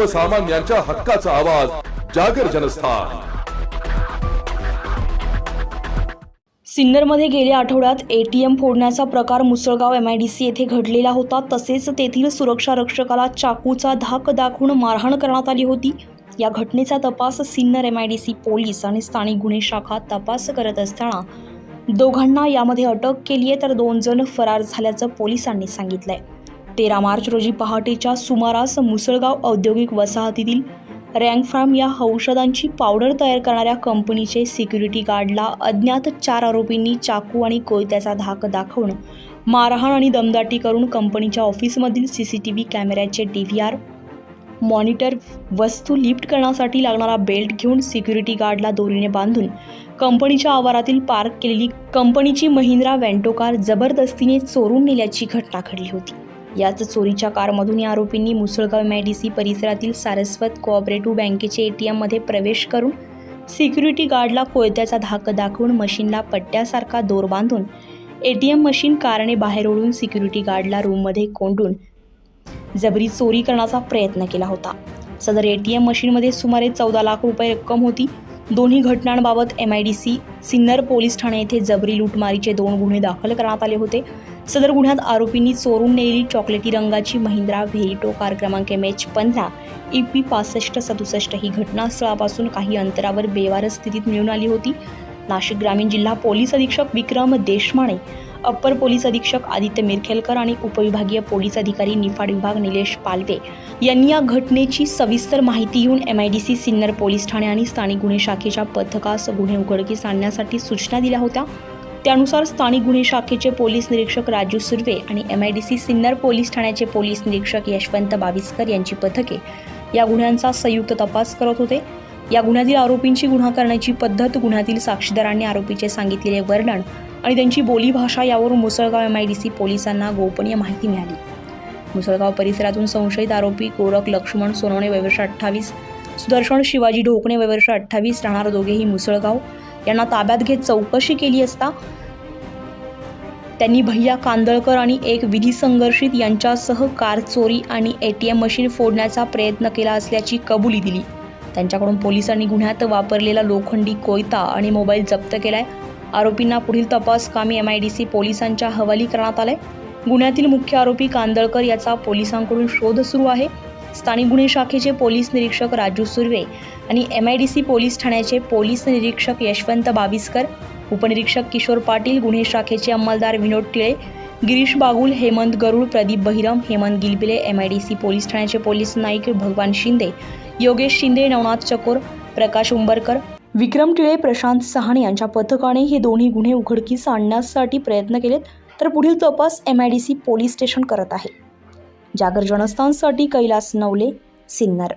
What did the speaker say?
सर्वसामान्यांच्या हक्काचा आवाज जागर जनस्थान. सिन्नरमध्ये गेल्या आठवड्यात एटीएम फोडण्याचा प्रकार मुसळगाव एम आयडीसी येथे घडलेला होता. तसेच तेथील सुरक्षा रक्षकाला चाकूचा धाक दाखवून मारहाण करण्यात आली होती. या घटनेचा तपास सिन्नर एम आयडीसी पोलीस आणि स्थानिक गुन्हे शाखा तपास करत असताना दोघांना यामध्ये अटक केली आहे तर दोन जण फरार झाल्याचं पोलिसांनी सांगितलंय. तेरा मार्च रोजी पहाटेच्या सुमारास मुसळगाव औद्योगिक वसाहतीतील रँग फार्म या औषधांची पावडर तयार करणाऱ्या कंपनीचे सिक्युरिटी गार्डला अज्ञात चार आरोपींनी चाकू आणि कोयत्याचा धाक दाखवून मारहाण आणि दमदाटी करून कंपनीच्या ऑफिसमधील सी सी टी व्ही कॅमेऱ्याचे डी व्ही आर मॉनिटर वस्तू लिफ्ट करण्यासाठी लागणारा बेल्ट घेऊन सिक्युरिटी गार्डला दोरीने बांधून कंपनीच्या आवारातील पार्क केलेली कंपनीची महिंद्रा व्हॅन्टो कार जबरदस्तीने चोरून नेल्याची घटना घडली होती. याच चोरीच्या कारमधून या आरोपींनी मुसळगाव मॅडीसी परिसरातील सारस्वत कोऑपरेटिव्ह बँकेचे एटीएममध्ये प्रवेश करून सिक्युरिटी गार्डला कोयत्याचा धाक दाखवून मशीनला पट्ट्यासारखा दोर बांधून एटीएम मशीन कारणे बाहेर ओढून सिक्युरिटी गार्डला रूममध्ये कोंडून जबरी चोरी करण्याचा प्रयत्न केला होता. सदर एटीएम मशीनमध्ये सुमारे चौदा लाख रुपये रक्कम होती. दोन्ही घटनांबाबत M I D C Sinnar police Thane येथे जबरी लूटमारीचे दोन गुन्हे दाखल करण्यात आले होते. सदर गुन्ह्यात आरोपींनी चोरून नेलेली चॉकलेटी रंगाची महिंद्रा व्हेरिटो कार क्रमांक एम एच पंधरा ई पी पासष्ट सदुसष्ट ही घटनास्थळापासून काही अंतरावर बेवार स्थितीत मिळून आली होती. नाशिक ग्रामीण जिल्हा पोलीस अधीक्षक विक्रम देशमाणे अप्पर पोलीस अधीक्षक आदित्य मिरखेलकर आणि उपविभागीय पोलीस अधिकारी निफाड विभाग निलेश पालवे यांनी या घटनेची सविस्तर माहिती घेऊन M I D C Sinnar police Thane आणि स्थानिक गुन्हे शाखेच्या पथकास गुन्हे उघडकीस आणण्यासाठी सूचना दिल्या होत्या. त्यानुसार स्थानिक गुन्हे शाखेचे पोलीस निरीक्षक राजू सुर्वे आणि M I D C Sinnar police ठाण्याचे पोलीस निरीक्षक यशवंत बाविस्कर यांची पथके या गुन्ह्यांचा संयुक्त तपास करत होते. या गुन्ह्यातील आरोपींची गुन्हा करण्याची पद्धत गुन्ह्यातील साक्षीदारांनी आरोपीचे सांगितलेले वर्णन आणि त्यांची बोलीभाषा यावरून Musalgaon M I D C पोलिसांना गोपनीय माहिती मिळाली. मुसळगाव परिसरातून संशयित आरोपी गोरख लक्ष्मण सोनवणे वयवर्ष अठ्ठावीस सुदर्शन शिवाजी ढोकणे वयवर्ष अठ्ठावीस राहणार दोघेही मुसळगाव. यांना ताब्यात घेत चौकशी केली असता त्यांनी भैया कांदळकर आणि एक विधी संघर्षित यांच्यासह कार चोरी आणि ए टी एम मशीन फोडण्याचा प्रयत्न केला असल्याची कबुली दिली. त्यांच्याकडून पोलिसांनी गुन्ह्यात वापरलेला लोखंडी कोयता आणि मोबाईल जप्त केलाय. आरोपींना पुढील तपास कामी एम आय डी सी पोलिसांच्या हवाली करण्यात आलंय. गुन्ह्यातील मुख्य आरोपी कांदळकर याचा पोलिसांकडून शोध सुरू आहे. स्थानिक गुन्हे शाखेचे पोलीस निरीक्षक राजू सुर्वे आणि M I D C police ठाण्याचे पोलीस निरीक्षक यशवंत बाविस्कर उपनिरीक्षक किशोर पाटील गुन्हे शाखेचे अंमलदार Vinod Tile Girish Bagul Hemant Garud Pradeep Bahiram Hemant Gilbile M I D C police ठाण्याचे पोलीस नाईक भगवान शिंदे योगेश शिंदे नवनाथ चकोर प्रकाश उंबरकर विक्रम टिळे प्रशांत सहाणे यांच्या पथकाने हे दोन्ही गुन्हे उघडकीस आणण्यासाठी प्रयत्न केलेत तर पुढील तपास M I D C police station करत आहे. जागर जनस्थानसाठी कैलास नवले सिन्नर.